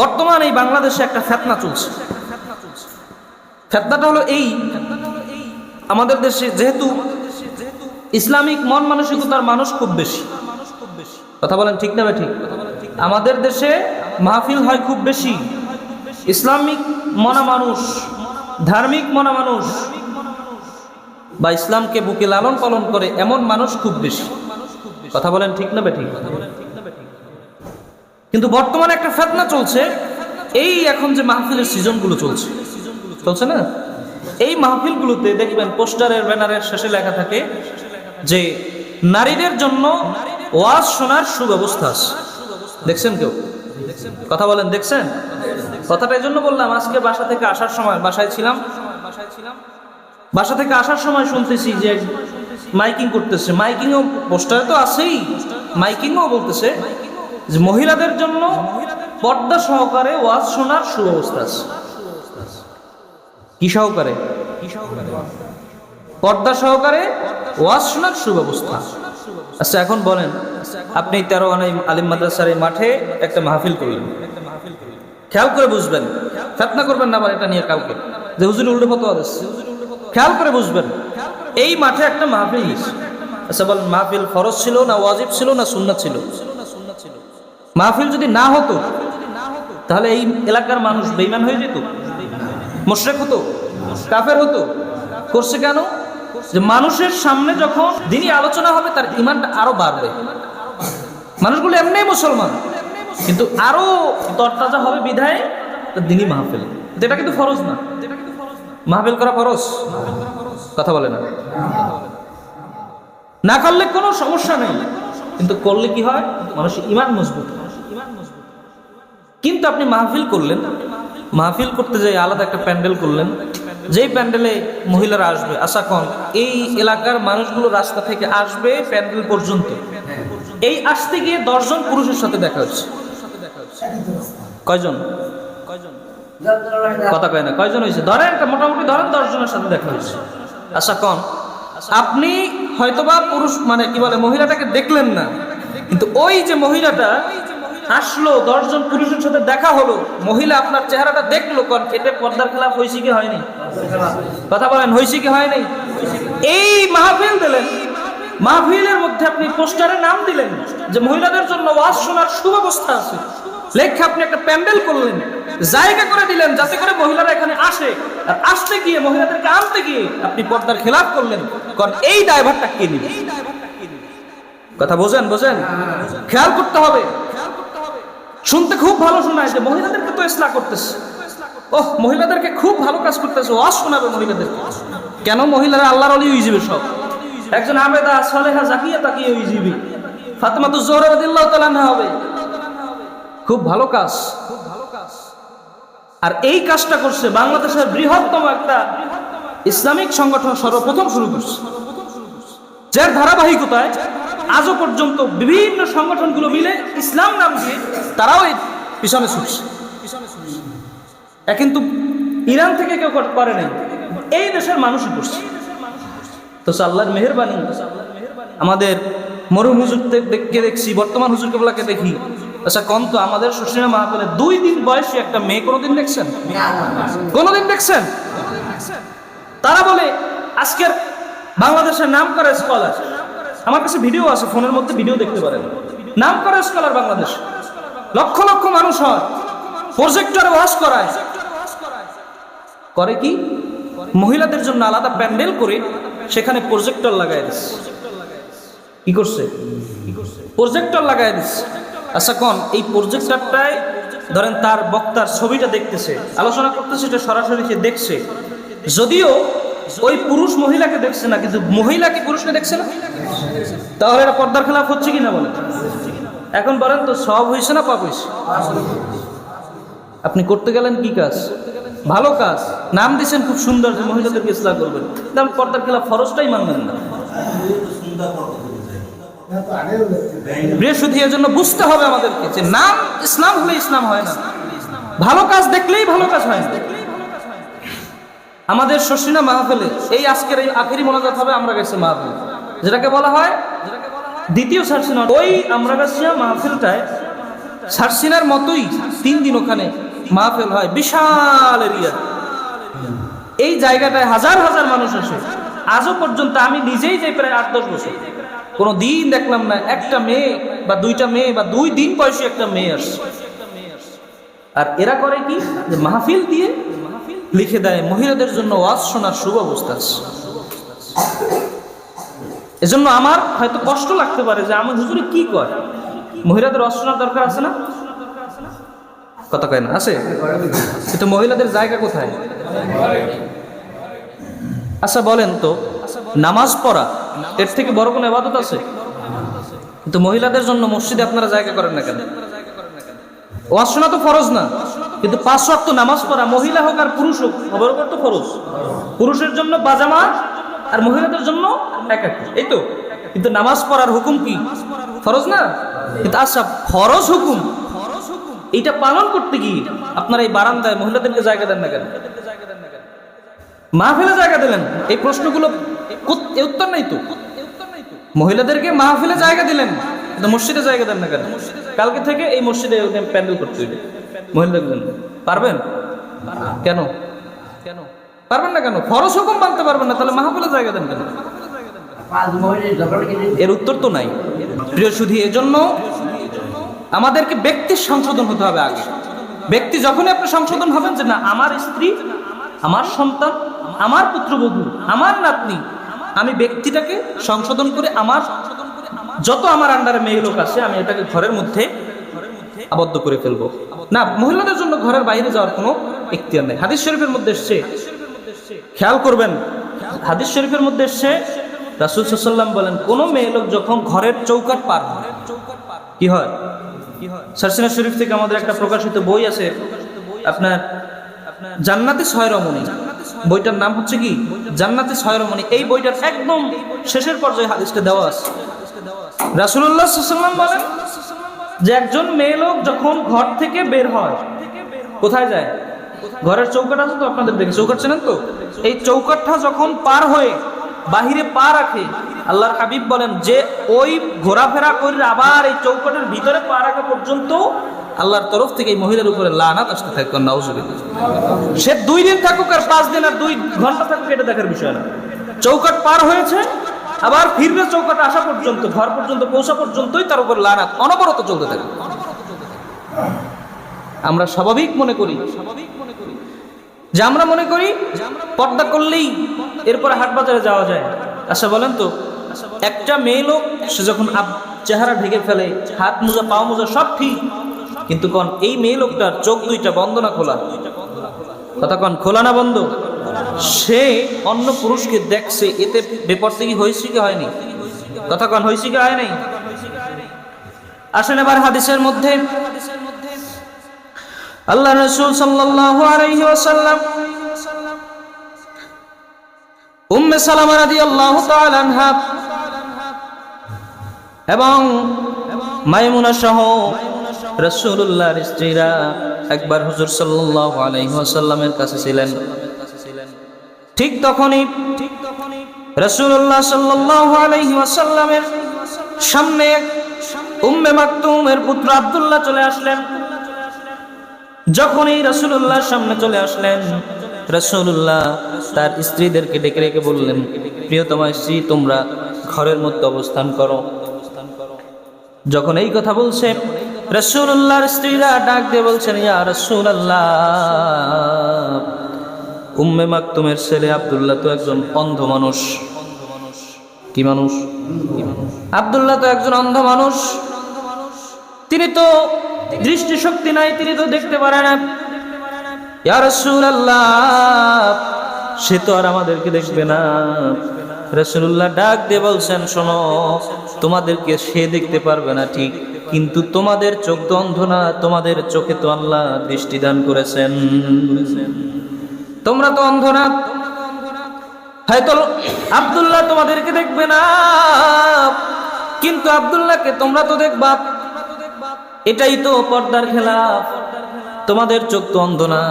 বর্তমান এই বাংলাদেশে একটা ফেতনা চলছে। ফেতনাটা হলো এই, আমাদের দেশে যেহেতু ইসলামিক মন মানসিকতার মানুষ খুব বেশি। কথা বলেন ঠিক না ঠিক আমাদের দেশে মাহফিল হয় খুব বেশি। ইসলামিক মনা মানুষ, ধার্মিক মনা মানুষ বা ইসলামকে বুকে লালন পালন করে এমন মানুষ খুব বেশি। কথা বলেন ঠিক না ঠিক কিন্তু বর্তমানে একটা ফেতনা চলছে। এই এখন যে মাহফিলের সিজনগুলো চলছে। চলছে না? এই মাহফিলগুলোতে দেখবেন পোস্টারের, ব্যানারের শেষে লেখা থাকে যে, নারীদের জন্য ওয়াজ শোনার সুব্যবস্থা আছে। দেখছেন কেউ? কথা বলেন, দেখছেন? কথাটা এই জন্য বললাম, আজকে বাসা থেকে আসার সময়, বাসায় ছিলাম। বাসা থেকে আসার সময় শুনতেছি যে মাইকিং করতেছে। মাইকিংও পোস্টারে তো আছেই। মাইকিংও বলতেছে। যে মহিলাদের জন্য পর্দা সহকারে ওয়াজ শোনার সুব্যবস্থা আছে। কি সহকারে? পর্দা সহকারে ওয়াজ শোনার সুব্যবস্থা। আচ্ছা এখন বলেন, আপনি তেরো আনাই আলিম মাদ্রাসার এই মাঠে একটা মাহফিল করলেন। খেয়াল করে বুঝবেন। ফেতনা করবেন না এটা নিয়ে কাউকে। যে হুজুর উল্টো ফতোয়া দিচ্ছে। খেয়াল করে বুঝবেন। এই মাঠে একটা মাহফিল। আচ্ছা বলেন, মাহফিল ফরজ ছিল না ওয়াজিব ছিল না সুন্নাত ছিল? মাহফিল যদি না হতো, তাহলে এই এলাকার মানুষ বেইমান হয়ে যেত? মোশরেক হতো? কাফের হতো? করছে কেন? যে মানুষের সামনে যখন দিনই আলোচনা হবে, তার ইমানটা আরও বাড়বে। মানুষগুলো এমনি মুসলমান। কিন্তু আরও তরতাজা হবে বিধায় দিনই মাহফিল। এটা কিন্তু ফরজ না। মাহফিল করা ফরজ? কথা বলে না। না করলে কোনো সমস্যা নেই। কিন্তু করলে কি হয়? মানুষের ইমান মজবুত হয়। কিন্তু আপনি মাহফিল করলেন। মাহফিল করতে যাই আলাদা একটা প্যান্ডেল করলেন। যেই প্যান্ডেলে মহিলারা আসবে, আশা কন এই এলাকার মানুষগুলো রাস্তা থেকে আসবে প্যান্ডেল পর্যন্ত। এই আসতে গিয়ে দশজন পুরুষের সাথে দেখা হচ্ছে। কয়জন? কথা কয় না, কয়জন হয়েছে? ধরেন মোটামুটি ধরেন দশজনের সাথে দেখা হয়েছে। আশা কন আপনি হয়তোবা পুরুষ মানে কি বলে, মহিলাটাকে দেখলেন না। কিন্তু ওই যে মহিলাটা আসলো দশজন পুরুষের সাথে দেখা হলো। মহিলা আপনার চেহারাটা দেখল, কন এটা পর্দার খেলাফ হয়েছে কি হয়নি? কথা বলেন, হয়েছে কি হয়নি? এই মাহফিল দিলেন, মাহফিলের মধ্যে আপনি পোস্টারে নাম দিলেন যে মহিলাদের জন্য ওয়াজ শোনার সুব্যবস্থা আছে। লেখা আপনি একটা প্যান্ডেল করলেন, জায়গা করে দিলেন যাতে করে মহিলারা এখানে আসে। আর আসতে গিয়ে, মহিলাদেরকে আনতে গিয়ে আপনি পর্দার খেলাফ করলেন। কারণ এই ড্রাইভারটা কে নিবে? কথা বোঝেন বোঝেন? খেয়াল করতে হবে। শুনতে খুব ভালো শোনায় যে মহিলাদেরকে তো ইসলাম করতেছে। ওহ, মহিলাদেরকে খুব ভালো কাজ করতেছে ওয়াজ শোনাবে মহিলাদেরকে। কেন? মহিলারা আল্লাহর অলি হয়ে যাবে সব। একজন আবেদা সলেহা জাকিয়া তাকিয়ে হয়ে যাবে। ফাতেমা তো জোহরাবাদিল্লাহ তালান্না হবে। খুব ভালো কাজ। আর এই কাজটা করছে বাংলাদেশের বৃহত্তম একটা ইসলামিক সংগঠন সর্বপ্রথম শুরু করছে। যার ধারাবাহিকতায় আজও পর্যন্ত বিভিন্ন সংগঠনগুলো মিলে ইসলাম নাম দিয়ে তারাও এই পিছনে ছুটছে। কিন্তু ইরান থেকে কেউ করে নাই। এই দেশের মানুষই করছে। তো আল্লাহর মেহরবানি, আমাদের মরুম হুজুরকে দেখছি, বর্তমান হুজুর কেবলাকে দেখি। আচ্ছা কন্ত আমাদের সুশীলা মাহাতলের দুই দিন বয়সী একটা মেয়ে কোনোদিন দেখছেন? কোনোদিন দেখছেন? তারা বলে, আজকের বাংলাদেশের নাম করা স্কলার আমার কাছে ভিডিও আছে, ফোনের মধ্যে ভিডিও দেখতে পারেন। নাম করা স্কলার বাংলাদেশ। লক্ষ লক্ষ মানুষ হয় প্রজেক্টরে ওয়াশ করায়। করে কি? মহিলাদের জন্য আলাদা প্যান্ডেল করে সেখানে প্রজেক্টর লাগাই দিচ্ছে কি করছে? প্রজেক্টর লাগাই দিচ্ছে আচ্ছা কন? এই প্রজেক্টরটায় ধরেন তার বক্তার ছবিটা দেখতেছে, আলোচনা করতেছে, এটা সরাসরি সে দেখছে। যদিও ওই পুরুষ মহিলাকে দেখছে না, কিন্তু মহিলা কি পুরুষকে দেখছে না? তাহলে এটা পর্দার খেলাফ হচ্ছে কি না বলে এখন বলেন তো, সব হয়েছে না পাপ হয়েছে আপনি করতে গেলেন কি কাজ? ভালো কাজ। নাম দিয়েছেন খুব সুন্দর, যে মহিলাদেরকে ইসলাম করবেন। তেমন পর্দার খেলা ফরজটাই মানবেন না। বৃহস্পতির জন্য বুঝতে হবে আমাদেরকে যে নাম ইসলাম হলে ইসলাম হয় না। ভালো কাজ দেখলেই ভালো কাজ হয় না। আমাদের শশীনা মাহফিলে, এই আজকের এই আখেরি মোনাজাত হবে আমরা গেছি মাহফিল। যেটাকে বলা হয় দ্বিতীয় সার্সিনা ওই আমরা গাছিয়া মাহফিলটায়। সারসিনার মতোই তিন দিন ওখানে মাহফিল হয়, বিশাল এরিয়া। এই জায়গাটায় হাজার হাজার মানুষ আসে। আজও পর্যন্ত আমি নিজেই যাই প্রায় আট দশ বছর। কোনো দিন দেখলাম না, একটা মেয়ে বা দুইটা মেয়ে বা দুই দিন বয়সী একটা মেয়ে আসছে। আর এরা করে কি? যে মাহফিল দিয়ে লিখে দেয়, মহিলাদের জন্য ওয়াজ শোনার সুব্যবস্থা আছে। এজন্য আমার হয়তো কষ্ট লাগতে পারে যে আমার হুজুরে কি কয়? মহিলাদের ওয়াজ শোনার দরকার আছে না? কথা কয় না, আছে? কিন্তু মহিলাদের জায়গা কোথায়? আচ্ছা বলেন তো, নামাজ পড়া, এর থেকে বড় কোনো এবাদত আছে? কিন্তু মহিলাদের জন্য মসজিদে আপনারা জায়গা করেন না কেন? ওয়াজ শোনা তো ফরজ না। কিন্তু পাঁচ ওয়াক্ত নামাজ পড়া মহিলা হোক আর পুরুষ হোক সবার উপর তো খরচ পুরুষের জন্য বাজামা আর মহিলাদের জন্য একাকি। এই তো? কিন্তু নামাজ পড়ার হুকুম কি? ফরজ না? কিন্তু আচ্ছা ফরজ হুকুম? এইটা পালন করতে গিয়ে আপনারা এই বারান্দায় মহিলাদেরকে জায়গা দেন না কেন? মাহফিলে জায়গা দিলেন? এই প্রশ্নগুলো উত্তর নাই তো? মহিলাদেরকে মাহফিলে জায়গা দিলেন মসজিদে জায়গা দেন না কেন? কালকে থেকে এই মসজিদে প্যান্ডেল করতে হইবে। মহিলাদের জন্য। পারবেন? কেন? কেন? পারবেন না কেন? খরচ হুকুম মানতে পারবেন না, তাহলে মাহফিলে জায়গা দেন কেন? এর উত্তর তো নাই। প্রিয় শুধু এজন্য আমাদেরকে ব্যক্তির সংশোধন হতে হবে আগে। ব্যক্তি যখনই আপনি সংশোধন হবেন যে না, আমার স্ত্রী, আমার সন্তান, আমার পুত্রবধূ, আমার নাতনি, আমি ব্যক্তিটাকে সংশোধন করে আমার যত আমার আন্ডারে মেয়ে লোক আছে, আমি এটাকে ঘরের মধ্যে আবদ্ধ করে ফেলব। না, মহিলাদের জন্য ঘরের বাইরে যাওয়ার কোনো এখতিয়ার নেই। হাদিস শরীফের মধ্যে এসছে, খেয়াল করবেন, হাদিস শরীফের মধ্যে এসছে, রাসুল সাল্লাম বলেন, কোন মেয়ে লোক যখন ঘরের চৌকাট পার হয়, কি হয়? সারসিনা শরীফ থেকে আমাদের একটা প্রকাশিত বই আছে, আপনার জান্নাতে ছয় রমণী। বইটার নাম হচ্ছে কি? জান্নাতে ছয় রমণী। এই বইটার একদম শেষের পর্যায়ে হাদিসটা দেওয়া আছে। রাসুল্লাহ সাল্লাম বলেন যে একজন মেয়ে লোক যখন ঘর থেকে বের হয়, কোথায় যায়? ঘরের চৌকাট আছে তো আপনাদের দেখে চৌকাট চেনেন তো? এই চৌকাটটা যখন পার হয়ে বাহিরে পা রাখে, আল্লাহর হাবিব বলেন, যে ওই ঘোরাফেরা করে আবার এই চৌকাটের ভিতরে পা রাখা পর্যন্ত আল্লাহর তরফ থেকে এই মহিলার উপরে লানাত আসতে থাকবে, নাউজুবিল্লাহ। সে দুই দিন থাকুক আর পাঁচ দিন আর দুই ঘণ্টা থাকুক, এটা দেখার বিষয় না। চৌকাট পার হয়েছে আবার ফিরবে চৌকাট আসা পর্যন্ত, ঘর পর্যন্ত পৌঁছা পর্যন্তই তার উপর লানাত, অনবরত চলতে থাকে। আমরা স্বাভাবিক মনে করি স্বাভাবিক মনে করি যে আমরা মনে করি পর্দা করলেই এরপরে হাট বাজারে যাওয়া যায়। আচ্ছা বলেন তো, একটা মেয়ে লোক, সে যখন চেহারা ঢেকে ফেলে, হাত মোজা, পা মোজা সব ঠিক, কিন্তু কন এই মেয়ে লোকটার চোখ দুইটা বন্ধ না খোলা? কথা কন, খোলা না বন্ধ? সে অন্য পুরুষকে দেখছে, এতে বেপরতে হয়েছে কি হয়নি? কথা কন হয়েছে কি হয় নাই আসেন এবার হাদিসের মধ্যে। আল্লাহ রসুল সাল্লাল্লাহু উম্মে সালামা এবং মাইমুনা সহ রাসূলুল্লাহর স্ত্রীরা একবার হুজুর সাল্লাল্লাহু কাছে ছিলেন। ঠিক তখনই আলাইহি ওয়াসাল্লামের সামনে উম্মে মাকতুমের পুত্র আব্দুল্লাহ চলে আসলেন। যখনই রসুল্লাহর সামনে চলে আসলেন রসুল্লাহ তার স্ত্রীদেরকে ডেকে রেখে বললেন, প্রিয়তমা স্ত্রী, তোমরা ঘরের মধ্যে অবস্থান করো। যখন এই কথা বলছে রসুল্লাহর স্ত্রীরা ডাক দিয়ে বলছেন, ইয়া রসুল্লাহ উম্মে মাকতুমের ছেলে আবদুল্লাহ তো একজন অন্ধ মানুষ। কি মানুষ? আব্দুল্লাহ তো একজন অন্ধ মানুষ। তিনি তো দৃষ্টিশক্তি নাই, তিনি তো দেখতে পারে না। সে তো আর আমাদেরকে দেখবে না। রাসূলুল্লাহ ডাক দিয়ে বলছেন, শোনো, তোমাদেরকে সে দেখতে পারবে না ঠিক, কিন্তু তোমাদের চোখ তো অন্ধ না, তোমাদের চোখে তো আল্লাহ দৃষ্টি দান করেছেন। তোমরা তো অন্ধ না। হয়তো আবদুল্লাহ তোমাদেরকে দেখবে না। কিন্তু আব্দুল্লাহকে তোমরা তো দেখবা। এটাই তো পর্দার খেলা তোমাদের চোখ তো অন্ধ না।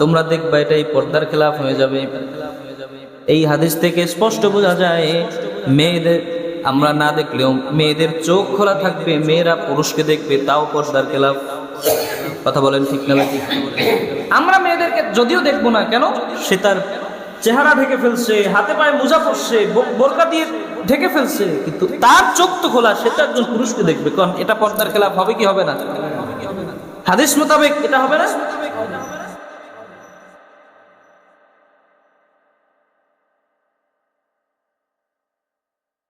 তোমরা দেখবা এটাই পর্দার খেলাফ হয়ে যাবে। এই হাদিস থেকে স্পষ্ট বোঝা যায়, মেয়েদের আমরা না দেখলেও মেয়েদের চোখ খোলা থাকবে, মেয়েরা পুরুষকে দেখবে, তাও পর্দার খেলাফ। কথা বলেন ঠিক না আমরা মেয়েদেরকে যদিও দেখব না কেন? সে তার চেহারা ঢেকে ফেলছে হাতে পায়ে মোজা পড়ছে বোরকা দিয়ে ঢেকে ফেলছে কিন্তু তার চোখ তো খোলা সে তো একজন পুরুষকে দেখবে। কারণ এটা পর্দার খেলাফ হবে কি হবে না? হাদিস মোতাবেক এটা হবে না?